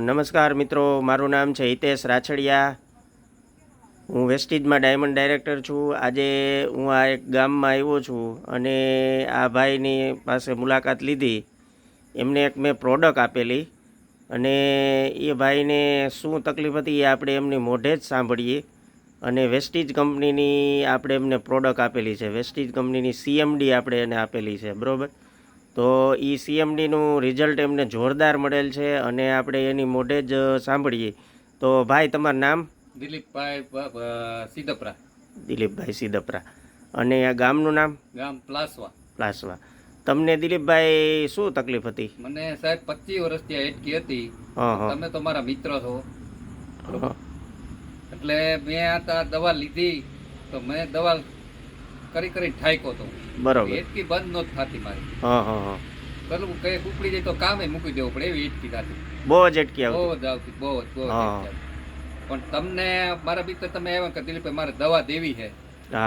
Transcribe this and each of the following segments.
નમસ્કાર મિત્રો, મારું નામ છે હિતેશ રાછડિયા. હું વેસ્ટીજમાં ડાયમંડ ડાયરેક્ટર છું. આજે હું આ એક ગામમાં આવ્યો છું અને આ ભાઈની પાસે મુલાકાત લીધી. એમને એક મેં પ્રોડક્ટ આપેલી અને એ ભાઈને શું તકલીફ હતી એ આપણે એમની મોઢે જ સાંભળીએ. અને વેસ્ટીજ કંપનીની આપણે એમને પ્રોડક્ટ આપેલી છે. વેસ્ટીજ કંપનીની સીએમડી આપણે એને આપેલી છે. બરાબર? તો એ સીએમડીનું રિઝલ્ટ એમને જોરદાર મળેલ છે અને આપણે એની મોઢે જ સાંભળીએ. તો ભાઈ તમારું નામ? દિલીપભાઈ બ- દિલીપભાઈ સિદપરા અને આ ગામનું નામ? ગામ પ્લાસવા. પ્લાસવા. તમને દિલીપભાઈ શું તકલીફ હતી? મને સાહેબ પચીસ વર્ષથી એટકી હતી. તમે તો મારા મિત્ર છો. એટલે મેં આ દવા લીધી. તો મેં દવા કરી કરી ઠાયકો તો. બરાબર. એટકી બંધ નહોતી થતી મારી. હા હા હા. પેલું કઈ ઉપડી જાય તો કામે મૂકી દેવું પડે એવી એટકી થતી. બહુ જ અટકી બહુ જ આવતી બહુ જ બહુ. એટકી આવતી. પણ તમને મારા મિત્ર તમે આવ્યા કે દિલીપભાઈ મારે દવા દેવી છે.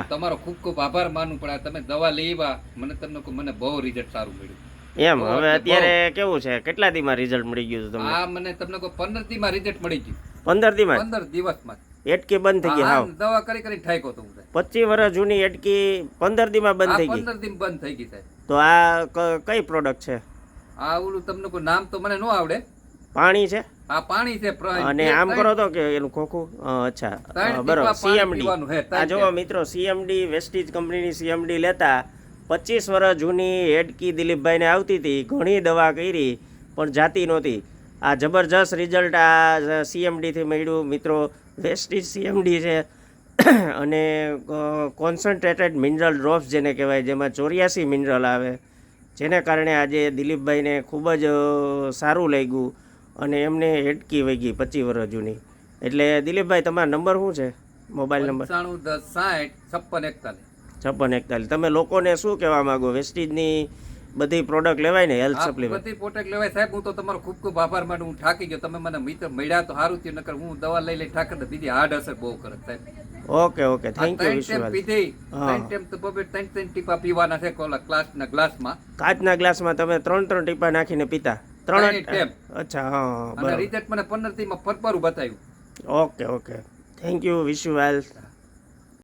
તમારો ખૂબ ખૂબ આભાર માનવું પડે. આ તમે દવા લેવા મને તમને મને બહુ રિઝલ્ટ સારું મળ્યું. એમ હવે અત્યારે કેવું છે? કેટલા દીમાં રિઝલ્ટ મળી ગયું તમને? આ મને તમને કોઈ પંદર દીમાં રિઝલ્ટ મળી ગયું. પંદર દીમાં પંદર દિવસમાં એટકી બંધ થઈ ગઈ હાવ. દવા કરી કરી ઠાયકો તો પચીસ વર્ષ જૂની એટકી પંદર દીમાં બંધ થઈ ગઈ. પંદર દી બંધ થઈ ગઈ સાહેબ. તો આ કઈ પ્રોડક્ટ છે? આ ઓલું તમને કોઈ નામ તો મને ન આવડે. પાણી છે? આ પાણી છે અને આમ કરો તો કે એનું ખોખું? અચ્છા. બરોબર. સીએમડી આ જો મિત્રો સીએમડી વેસ્ટીજ કંપનીની સીએમડી લેતા પચીસ વર્ષ જૂની હેડકી દિલીપભાઈને આવતી હતી. ઘણી દવા કરી પણ જાતી નહોતી. આ જબરજસ્ત રિઝલ્ટ આ સીએમડીથી મળ્યું. મિત્રો વેસ્ટીજ સીએમડી છે. અને કોન્સન્ટ્રેટેડ મિનરલ ડ્રોપ્સ જેને કહેવાય જેમાં ચોર્યાસી મિનરલ આવે. જેને કારણે આજે દિલીપભાઈને ખૂબ જ સારું લાગ્યું અને એમને હેટકી વહી ગઈ પચીસ વર્ષ જૂની. એટલે દિલીપભાઈ તમારો નંબર શું છે? Mobile number? છપ્પન એકતાલીસ. છપ્પન એકતાલીસ. તમે લોકોને શું કહેવા માંગો? વેસ્ટીજની બધી પ્રોડક્ટ લેવાય ને હેલ્થ સપ્લિમેન્ટ બધી પ્રોડક્ટ લેવાય. સાહેબ હું તો તમારો ખૂબ ખૂબ આભાર માનું. હું થાકી ગયો. તમે મને મિત્ર મળ્યા તો સારું થયું નકર હું દવા લઈ લઈ ઠાકર તો બીજી હાર્ડ અસર બહુ કરે સાહેબ. ઓકે ઓકે થેન્ક યુ વિશ્વાસ પીધી. ત્રણ ટેમ તો બબે ત્રણ ત્રણ ટીપા પીવાના છે કોલા ગ્લાસના ગ્લાસમાં. કાચના ગ્લાસમાં તમે ત્રણ ત્રણ ટીપા નાખીને પીતા. ત્રણ ટેમ. અચ્છા હા બરાબર. રિઝલ્ટ મને પંદરથી માં ફરફરું બતાવ્યું. Okay okay thank you wish you